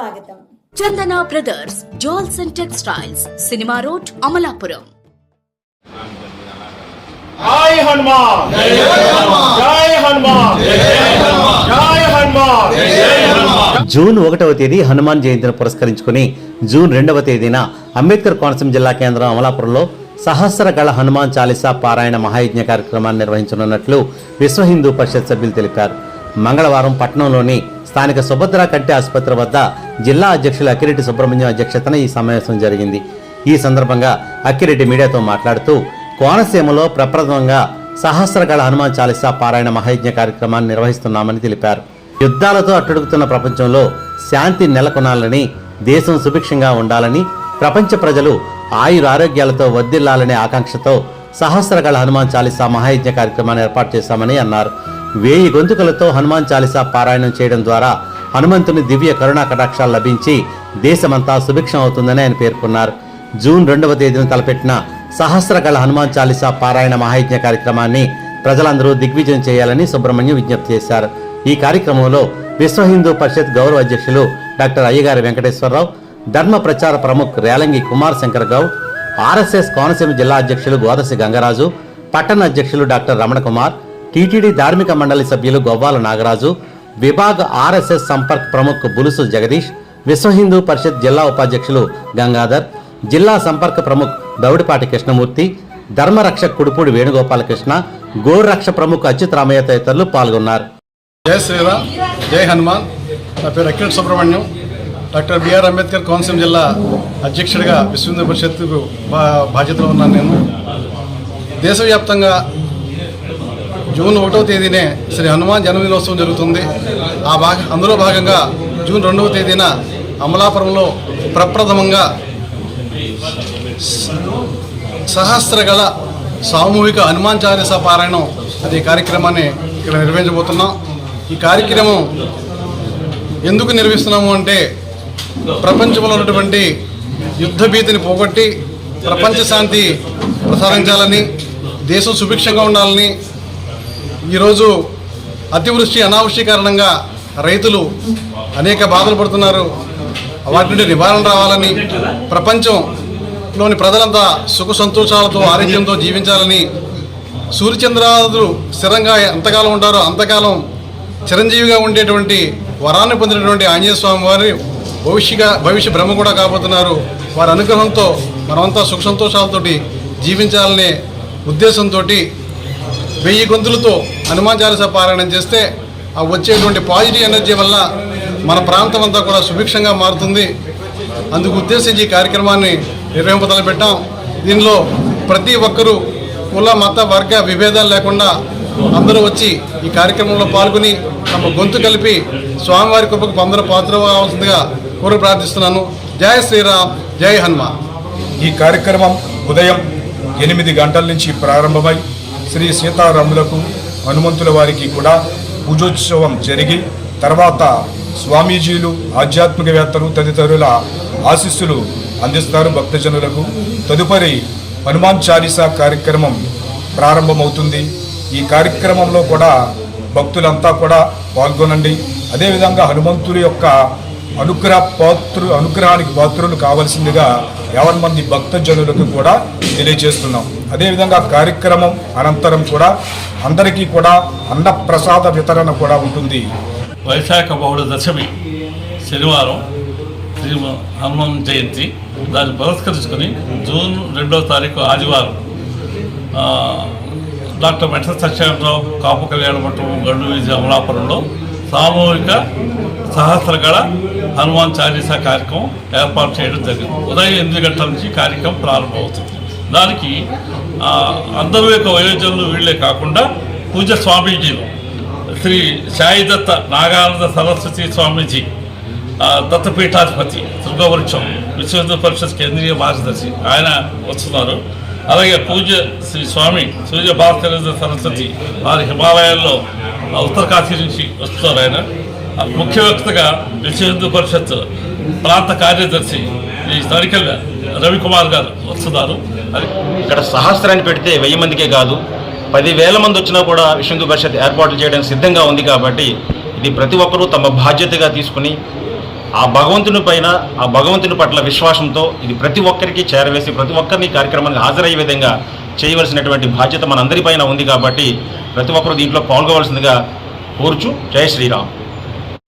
స్వాగతం. Chandana brothers jewels and textiles cinema road Amalapuram. జై హనుమాన్! జై హనుమాన్! జై హనుమాన్! జూన్ ఒకటవ తేదీ హనుమాన్ జయంతిని పురస్కరించుకుని జూన్ రెండవ తేదీన అంబేద్కర్ కోనసీమ జిల్లా కేంద్రం అమలాపురంలో సహస్ర గళ హనుమాన్ చాలీసా పారాయణ మహాయజ్ఞ కార్యక్రమాన్ని నిర్వహించనున్నట్లు విశ్వ హిందూ పరిషత్ సభ్యులు తెలిపారు. మంగళవారం పట్టణంలోని స్థానిక సుభద్ర కంటి ఆసుపత్రి వద్ద జిల్లా అధ్యక్షులు అక్కిరెడ్డి సుబ్రహ్మణ్యం అధ్యక్షతన ఈ సమావేశం జరిగింది. ఈ సందర్భంగా అక్కిరెడ్డి మీడియాతో మాట్లాడుతూ కోనసీమలో ప్రప్రథమంగా సహస్రగళ హనుమాన్ చాలీసా పారాయణ మహాయజ్ఞ కార్యక్రమాన్ని నిర్వహిస్తున్నామని తెలిపారు. యుద్ధాలతో అట్టడుగుతున్న ప్రపంచంలో శాంతి నెలకొనాలని దేశం సుభిక్షంగా ఉండాలని ప్రపంచ ప్రజలు ఆయురారోగ్యాలతో వర్దిల్లాలనే ఆకాంక్షతో సహస్రగళ హనుమాన్ చాలీసా మహాయజ్ఞ కార్యక్రమాన్ని ఏర్పాటు చేశామని అన్నారు. వేయి గొంతుకలతో హనుమాన్ చాలీసా పారాయణం చేయడం ద్వారా హనుమంతుని దివ్య కరుణా కటాక్షాలు లభించి దేశమంతా సుభిక్షం అవుతుందని ఆయన పేర్కొన్నారు. జూన్ రెండవ తేదీన తలపెట్టిన సహస్రగళ హనుమాన్ చాలీసా పారాయణ మహాయజ్ఞ కార్యక్రమాన్ని ప్రజలందరూ దిగ్విజయం చేయాలని సుబ్రహ్మణ్యం విజ్ఞప్తి చేశారు. ఈ కార్యక్రమంలో విశ్వ హిందూ పరిషత్ గౌరవ అధ్యక్షులు డాక్టర్ అయ్యగారి వెంకటేశ్వరరావు ధర్మ ప్రచార ప్రముఖ్ రేలంగి కుమార్ శంకర్ గౌడ్ ఆర్ఎస్ఎస్ కోనసీమ జిల్లా అధ్యక్షులు గోదసి గంగరాజు పట్టణ అధ్యక్షులు డాక్టర్ రమణ కుమార్ టీటీడీ ధార్మిక మండలి సభ్యులు గొవ్వాల నాగరాజు విభాగ ఆర్ఎస్ఎస్ సంపర్క్ ప్రముఖ్ బులుసు జగదీష్ విశ్వ హిందూ పరిషత్ జిల్లా ఉపాధ్యక్షులు గంగాధర్ జిల్లా సంపర్క ప్రముఖ్ దౌడిపాటి కృష్ణమూర్తి ధర్మరక్షక్ కుడుపూడి వేణుగోపాలకృష్ణ గోరక్ష ప్రముఖ అచ్యుత్ రామయ్య తదితరులు పాల్గొన్నారు. జై శ్రీరామ్ జై హనుమాన్. నా పేరు అఖిల్ సుబ్రహ్మణ్యం. డాక్టర్ బిఆర్ అంబేద్కర్ కోనసీమ జిల్లా అధ్యక్షుడిగా విశ్వ హిందూ పరిషత్కు బా బాధ్యతలో ఉన్నాను నేను. దేశవ్యాప్తంగా జూన్ ఒకటవ తేదీనే శ్రీ హనుమాన్ జన్మదినోత్సవం జరుగుతుంది. ఆ భాగ అందులో భాగంగా జూన్ రెండవ తేదీన అమలాపురంలో ప్రప్రథమంగా సహస్రగల సామూహిక హనుమాన్ చారిస పారాయణం అనే కార్యక్రమాన్ని ఇక్కడ నిర్వహించబోతున్నాం. ఈ కార్యక్రమం ఎందుకు నిర్వహిస్తున్నాము అంటే ప్రపంచంలో ఉన్నటువంటి యుద్ధ భీతిని పోగొట్టి ప్రపంచ శాంతి ప్రసాదించాలని దేశం సుభిక్షంగా ఉండాలని ఈరోజు అతివృష్టి అనావృష్టి కారణంగా రైతులు అనేక బాధలు పడుతున్నారు. వాటి నుండి నివారణ రావాలని ప్రపంచంలోని ప్రజలంతా సుఖ సంతోషాలతో ఆరోగ్యంతో జీవించాలని సూర్యచంద్రాదులు స్థిరంగా ఎంతకాలం ఉంటారో అంతకాలం చిరంజీవిగా ఉండేటువంటి వరాన్ని పొందినటువంటి ఆంజనేయ స్వామి వారి భవిష్యగా భవిష్య బ్రహ్మ కూడా కాబోతున్నారు. వారి అనుగ్రహంతో మనమంతా సుఖ సంతోషాలతోటి జీవించాలనే ఉద్దేశంతో వెయ్యి గొంతులతో హనుమాన్ చాలీస పారాయణం చేస్తే ఆ వచ్చేటువంటి పాజిటివ్ ఎనర్జీ వల్ల మన ప్రాంతం అంతా కూడా సుభిక్షంగా మారుతుంది. అందుకు ఉద్దేశించి ఈ కార్యక్రమాన్ని నిర్వహింపదలు పెట్టాం. దీనిలో ప్రతి ఒక్కరూ కుల మత వర్గ విభేదాలు లేకుండా అందరూ వచ్చి ఈ కార్యక్రమంలో పాల్గొని తమ గొంతు కలిపి స్వామివారి కృపకు అందరూ పాత్ర కావాల్సిందిగా కోరి ప్రార్థిస్తున్నాను. జై శ్రీరామ్ జై హనుమాన్. ఈ కార్యక్రమం ఉదయం ఎనిమిది గంటల నుంచి ప్రారంభమై శ్రీ సీతారాములకు హనుమంతుల వారికి కూడా పూజోత్సవం జరిగి తర్వాత స్వామీజీలు ఆధ్యాత్మికవేత్తలు తదితరుల ఆశీస్సులు అందిస్తారు భక్తజనులకు. తదుపరి హనుమాన్ చాలీసా కార్యక్రమం ప్రారంభమవుతుంది. ఈ కార్యక్రమంలో కూడా భక్తులంతా కూడా పాల్గొనండి. అదేవిధంగా హనుమంతుడి యొక్క అనుగ్రహ పాత్రు అనుగ్రహానికి పాత్రులు కావలసిందిగా యావన్ మంది భక్తజనులకు కూడా తెలియజేస్తున్నాం. అదేవిధంగా కార్యక్రమం అనంతరం కూడా అందరికీ కూడా అన్నప్రసాద వితరణ కూడా ఉంటుంది. వైశాఖ బహుళ దశమి శనివారం శ్రీ హనుమాన్ జయంతి. దాన్ని పురస్కరించుకొని జూన్ రెండవ తారీఖు ఆదివారం డాక్టర్ మెట్ల సత్యనారాయణరావు కాపు కళ్యాణ మండపం గండు వీధి అమలాపురంలో సామూహిక సహస్రగళ హనుమాన్ చాలీసా కార్యక్రమం ఏర్పాటు చేయడం జరిగింది. ఉదయం ఎనిమిది గంటల నుంచి కార్యక్రమం ప్రారంభమవుతుంది. దానికి అందరూ యొక్క వయోజనులు వీళ్ళే కాకుండా పూజ స్వామీజీలు. శ్రీ సాయిదత్త నాగానంద సరస్వతి స్వామీజీ దత్తపీఠాధిపతి దుర్గవృక్షం విశ్వ పరిషత్ కేంద్రీయ మార్గదర్శి ఆయన వస్తున్నారు. అలాగే పూజ శ్రీ స్వామి సూర్య భాస్కరేంద్ర సరస్వతి వారి హిమాలయాల్లో ఉత్తర ఉత్తరకాశీ నుంచి వస్తున్నారు ఆయన. ముఖ్య వ్యక్తిగా విశ్వ హిందూ పరిషత్ ప్రాంత కార్యదర్శి శ్రీ తరికల్ రవికుమార్ గారు వస్తున్నారు ఇక్కడ సహస్రాన్ని పెడితే వెయ్యి మందికే కాదు. పదివేల మంది వచ్చినా కూడా విష్ణు పరిషత్ ఏర్పాటు చేయడానికి సిద్ధంగా ఉంది కాబట్టి ఇది ప్రతి ఒక్కరూ తమ బాధ్యతగా తీసుకుని ఆ భగవంతుని పైన ఆ భగవంతుని పట్ల విశ్వాసంతో ఇది ప్రతి ఒక్కరికి చేరవేసి ప్రతి ఒక్కరిని కార్యక్రమానికి హాజరయ్యే విధంగా చేయవలసినటువంటి బాధ్యత మనందరిపైన ఉంది కాబట్టి ప్రతి ఒక్కరు దీంట్లో పాల్గొవలసిందిగా కోరుచు. జై శ్రీరామ్.